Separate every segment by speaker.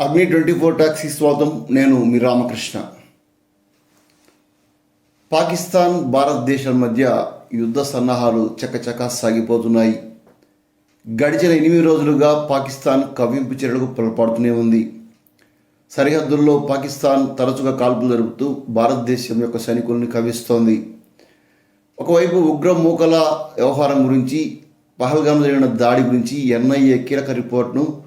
Speaker 1: అగ్ని twenty four taxi స్వాగతం నేను మీ రామకృష్ణ. పాకిస్తాన్ భారతదేశాల మధ్య యుద్ధ సన్నాహాలు చకచకా సాగిపోతున్నాయి. గడిచిన ఎనిమిది రోజులుగా పాకిస్తాన్ కవ్వింపు చర్యలకు పొరపాడుతూనే ఉంది. సరిహద్దుల్లో పాకిస్తాన్ తరచుగా కాల్పులు జరుపుతూ భారతదేశం యొక్క సైనికుల్ని కవిస్తోంది ఒకవైపు ఉగ్ర మూకల వ్యవహారం గురించి పహల్గాం జరిగిన దాడి గురించి ఎన్ఐఏ కీలక రిపోర్ట్ను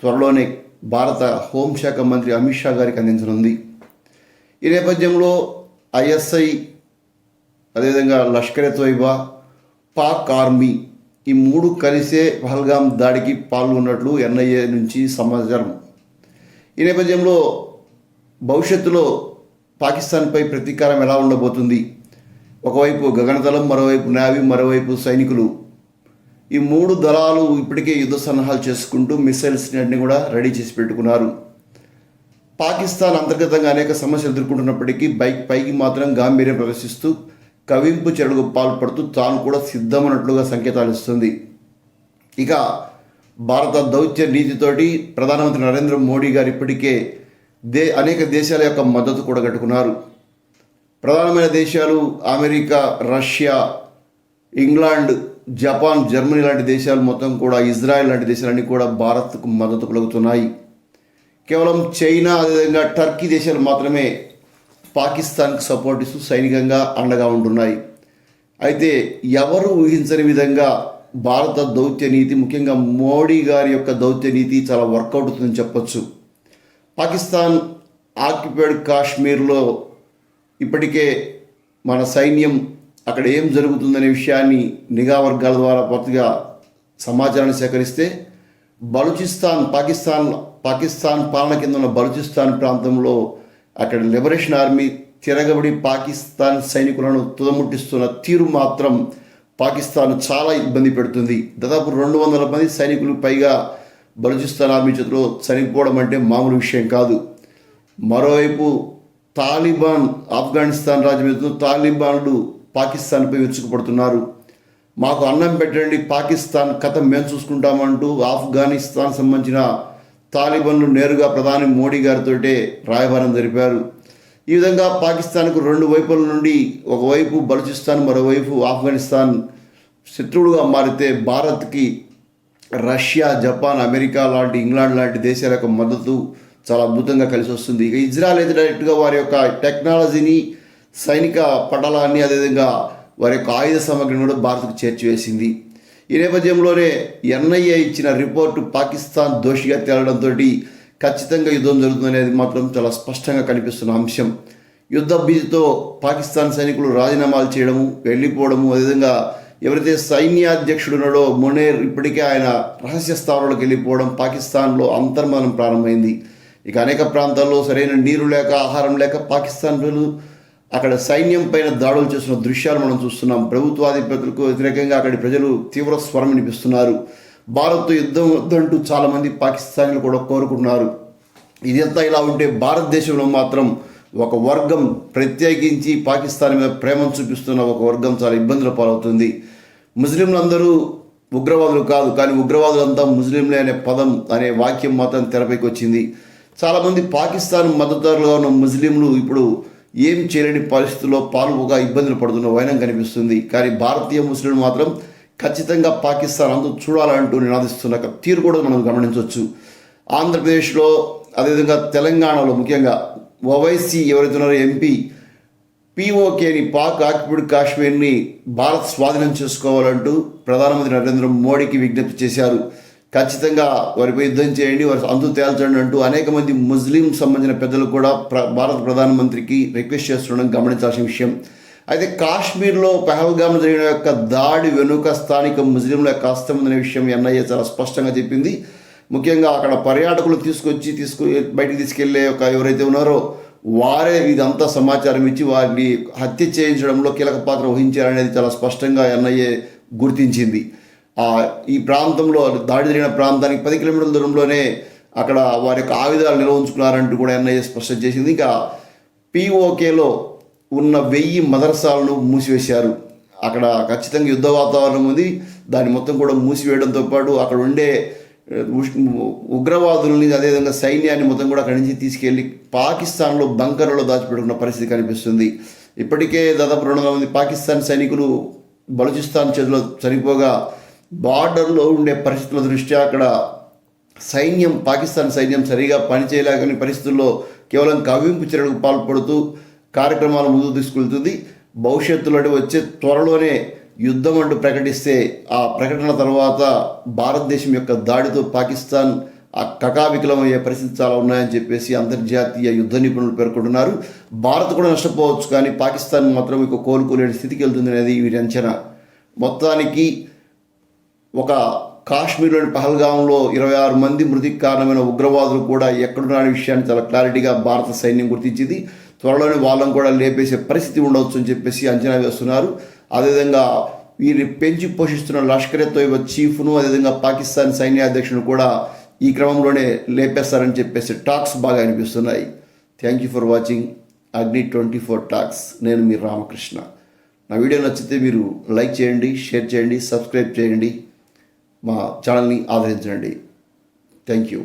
Speaker 1: త్వరలోనే భారత హోంశాఖ మంత్రి అమిత్ షా గారికి అందించనుంది. ఈ నేపథ్యంలో ఐఎస్ఐ అదేవిధంగా లష్కర్ ఎ తోయిబా పాక్ ఆర్మీ ఈ మూడు కలిసే పహల్గాం దాడికి పాల్గొన్నట్లు ఎన్ఐఏ నుంచి సమాచారం. ఈ నేపథ్యంలో భవిష్యత్తులో పాకిస్తాన్పై ప్రతీకారం ఎలా ఉండబోతుంది? ఒకవైపు గగనతలం మరోవైపు నావీ మరోవైపు సైనికులు ఈ మూడు దళాలు ఇప్పటికే యుద్ధ సన్నాహాలు చేసుకుంటూ మిసైల్స్ని అన్ని కూడా రెడీ చేసి పెట్టుకున్నారు. పాకిస్తాన్ అంతర్గతంగా అనేక సమస్యలు ఎదుర్కొంటున్నప్పటికీ బైక్ పైకి మాత్రం గాంభీర్యం ప్రదర్శిస్తూ కవింపు చర్యలకు పాల్పడుతూ తాను కూడా సిద్ధమన్నట్లుగా సంకేతాలు ఇస్తుంది. ఇక భారత దౌత్య నీతితోటి ప్రధానమంత్రి నరేంద్ర మోడీ గారు ఇప్పటికే దే అనేక దేశాల యొక్క మద్దతు కూడగట్టుకున్నారు ప్రధానమైన దేశాలు America Russia England Japan Germany లాంటి దేశాలు మొత్తం కూడా ఇజ్రాయెల్ లాంటి దేశాలన్నీ కూడా భారత్కు మద్దతు పలుకుతున్నాయి. కేవలం చైనా అదేవిధంగా టర్కీ దేశాలు మాత్రమే పాకిస్తాన్కు సపోర్ట్ ఇస్తూ సైనికంగా అండగా ఉంటున్నాయి. అయితే ఎవరు ఊహించని విధంగా భారత దౌత్య నీతి ముఖ్యంగా మోడీ గారి యొక్క దౌత్య నీతి చాలా వర్కౌట్ అవుతుందని చెప్పొచ్చు. పాకిస్తాన్ ఆక్యుపైడ్ కాశ్మీర్లో ఇప్పటికే మన సైన్యం అక్కడ ఏం జరుగుతుందనే విషయాన్ని నిఘా వర్గాల ద్వారా పూర్తిగా సమాచారాన్ని సేకరిస్తే బలూచిస్తాన్ పాకిస్తాన్ పాకిస్తాన్ పాలన కింద ఉన్న బలూచిస్తాన్ ప్రాంతంలో అక్కడ లిబరేషన్ ఆర్మీ తిరగబడి పాకిస్తాన్ సైనికులను తుదముట్టిస్తున్న తీరు మాత్రం పాకిస్తాన్ చాలా ఇబ్బంది పెడుతుంది. దాదాపు రెండు వందల మంది సైనికులు పైగా బలూచిస్తాన్ ఆర్మీ చేతిలో చనిపోవడం అంటే మామూలు విషయం కాదు. మరోవైపు తాలిబాన్ ఆఫ్ఘనిస్తాన్ రాజ్యం తాలిబాన్లు పాకిస్తాన్పై విరుచుకుపడుతున్నారు. మాకు అన్నం పెట్టండి పాకిస్తాన్ కథ మేము చూసుకుంటామంటూ ఆఫ్ఘనిస్తాన్ సంబంధించిన తాలిబాన్లు నేరుగా ప్రధాని మోడీ గారితో రాయబారం జరిపారు. ఈ విధంగా పాకిస్తాన్కు రెండు వైపుల నుండి ఒకవైపు బలూచిస్తాన్ మరోవైపు ఆఫ్ఘనిస్తాన్ శత్రువులుగా మారితే భారత్కి రష్యా జపాన్ అమెరికా లాంటి ఇంగ్లాండ్ లాంటి దేశాల యొక్క మద్దతు చాలా అద్భుతంగా కలిసి వస్తుంది ఇక ఇజ్రాయల్ అయితే డైరెక్ట్గా వారి యొక్క టెక్నాలజీని సైనిక పటలాన్ని అదేవిధంగా వారి యొక్క ఆయుధ సామగ్రిని కూడా భారత్కు చేర్చివేసింది. ఈ నేపథ్యంలోనే ఎన్ఐఏ ఇచ్చిన రిపోర్టు పాకిస్తాన్ దోషిగా తేలడంతో ఖచ్చితంగా యుద్ధం జరుగుతుందనేది మాత్రం చాలా స్పష్టంగా కనిపిస్తున్న అంశం. యుద్ధ భీతితో పాకిస్తాన్ సైనికులు రాజీనామాలు చేయడము వెళ్ళిపోవడము అదేవిధంగా ఎవరైతే సైన్యాధ్యక్షుడు ఉన్నాడో మొనేర్ ఇప్పటికే ఆయన రహస్య స్థావరాలకు వెళ్ళిపోవడం పాకిస్తాన్లో అంతర్మనం ప్రారంభమైంది. ఇక అనేక ప్రాంతాల్లో సరైన నీరు లేక ఆహారం లేక పాకిస్తాన్ ప్రజలు అక్కడ సైన్యం పైన దాడులు చేస్తున్న దృశ్యాలు మనం చూస్తున్నాం. ప్రభుత్వాధిపతులకు వ్యతిరేకంగా అక్కడి ప్రజలు తీవ్ర స్వరం వినిపిస్తున్నారు. భారత్ యుద్ధం వద్దంటూ చాలామంది పాకిస్తాన్లు కూడా కోరుకుంటున్నారు. ఇదంతా ఇలా ఉంటే భారతదేశంలో మాత్రం ఒక వర్గం ప్రత్యేకించి పాకిస్తాన్ మీద ప్రేమను చూపిస్తున్న ఒక వర్గం చాలా ఇబ్బందుల పాలవుతుంది. ముస్లింలందరూ ఉగ్రవాదులు కాదు కానీ ఉగ్రవాదులంతా ముస్లింలే అనే పదం అనే వాక్యం మాత్రం తెరపైకి వచ్చింది. చాలామంది పాకిస్తాన్ మద్దతుదారులుగా ఉన్న ముస్లింలు ఇప్పుడు ఏం చేయలేని పరిస్థితుల్లో పాలువుగా ఇబ్బందులు పడుతున్న వైనం కనిపిస్తుంది. కానీ భారతీయ ముస్లింలు మాత్రం ఖచ్చితంగా పాకిస్తాన్ అంతా చూడాలంటూ నినాదిస్తున్న తీరు కూడా మనం గమనించవచ్చు. ఆంధ్రప్రదేశ్లో అదేవిధంగా తెలంగాణలో ముఖ్యంగా ఓవైసీ ఎవరైతే ఉన్నారో ఎంపీ పీఓకేని పాక్ ఆక్యుపైడ్ కాశ్మీర్ని భారత్ స్వాధీనం చేసుకోవాలంటూ ప్రధానమంత్రి నరేంద్ర మోడీకి విజ్ఞప్తి చేశారు. ఖచ్చితంగా వారిపై యుద్ధం చేయండి వారి అంతు తేల్చండి అంటూ అనేక మంది ముస్లిం సంబంధించిన పెద్దలు కూడా ప్ర భారత ప్రధానమంత్రికి రిక్వెస్ట్ చేస్తుండడం గమనించాల్సిన విషయం. అయితే కాశ్మీర్లో పహల్గామ్ జరిగిన యొక్క దాడి వెనుక స్థానిక ముస్లింల యొక్క హస్తం ఉందనే విషయం ఎన్ఐఏ చాలా స్పష్టంగా చెప్పింది. ముఖ్యంగా అక్కడ పర్యాటకులు తీసుకొచ్చి తీసుకు బయటికి తీసుకెళ్ళే ఒక ఎవరైతే ఉన్నారో వారే ఇదంతా సమాచారం ఇచ్చి వారిని హత్య చేయించడంలో కీలక పాత్ర వహించారనేది చాలా స్పష్టంగా ఎన్ఐఏ గుర్తించింది. ఈ ప్రాంతంలో దాడి జరిగిన ప్రాంతానికి పది కిలోమీటర్ల దూరంలోనే అక్కడ వారి యొక్క ఆయుధాలు నిల్వ ఉంచుకున్నారంటూ కూడా ఎన్ఐఏ స్పష్టం చేసింది. ఇంకా పిఓకేలో ఉన్న వెయ్యి మదర్సాలను మూసివేశారు. అక్కడ ఖచ్చితంగా యుద్ధ వాతావరణం ఉంది. దాన్ని మొత్తం కూడా మూసివేయడంతో పాటు అక్కడ ఉండే ఉష్- ఉగ్రవాదుల్ని అదేవిధంగా సైన్యాన్ని మొత్తం కూడా అక్కడి నుంచి తీసుకెళ్ళి పాకిస్తాన్లో బంకర్లలో దాచిపెట్టుకున్న పరిస్థితి కనిపిస్తుంది. ఇప్పటికే దాదాపు రెండు వందల మంది పాకిస్తాన్ సైనికులు బలూచిస్తాన్ చేతిలో చనిపోగా బార్డర్లో ఉండే పరిస్థితుల దృష్ట్యా అక్కడ సైన్యం పాకిస్తాన్ సైన్యం సరిగా పనిచేయలేకని పరిస్థితుల్లో కేవలం కవ్వింపు చర్యలకు పాల్పడుతూ కార్యక్రమాలు ముందుకు తీసుకెళ్తుంది. భవిష్యత్తులో వచ్చే త్వరలోనే యుద్ధం అంటూ ప్రకటిస్తే ఆ ప్రకటన తర్వాత భారతదేశం యొక్క దాడితో పాకిస్తాన్ ఆ కకావికలమయ్యే పరిస్థితి చాలా ఉన్నాయని చెప్పేసి అంతర్జాతీయ యుద్ధ నిపుణులు పేర్కొంటున్నారు. భారత్ కూడా నష్టపోవచ్చు కానీ పాకిస్తాన్ మాత్రం ఇక కోలుకోలేని స్థితికి వెళ్తుంది అనేది వీరి అంచనా. మొత్తానికి ఒక కాశ్మీర్లోని పహల్గాంలో ఇరవై ఆరు మంది మృతికి కారణమైన ఉగ్రవాదులు కూడా ఎక్కడున్న విషయాన్ని చాలా క్లారిటీగా భారత సైన్యం గుర్తించింది. త్వరలోనే వాళ్ళని కూడా లేపేసే పరిస్థితి ఉండవచ్చు అని చెప్పేసి అంచనా వేస్తున్నారు. అదేవిధంగా వీరిని పెంచి పోషిస్తున్న లష్కరే తోయబ చీఫ్ను అదేవిధంగా పాకిస్తాన్ సైన్యాధ్యక్షుడు కూడా ఈ క్రమంలోనే లేపేస్తారని చెప్పేసి టాక్స్ బాగా అనిపిస్తున్నాయి thank you for watching Agni twenty four talks. నేను మీ రామకృష్ణ. నా వీడియో నచ్చితే మీరు లైక్ చేయండి షేర్ చేయండి సబ్స్క్రైబ్ చేయండి. మా ఛానల్ని ఆదరించండి. Thank you.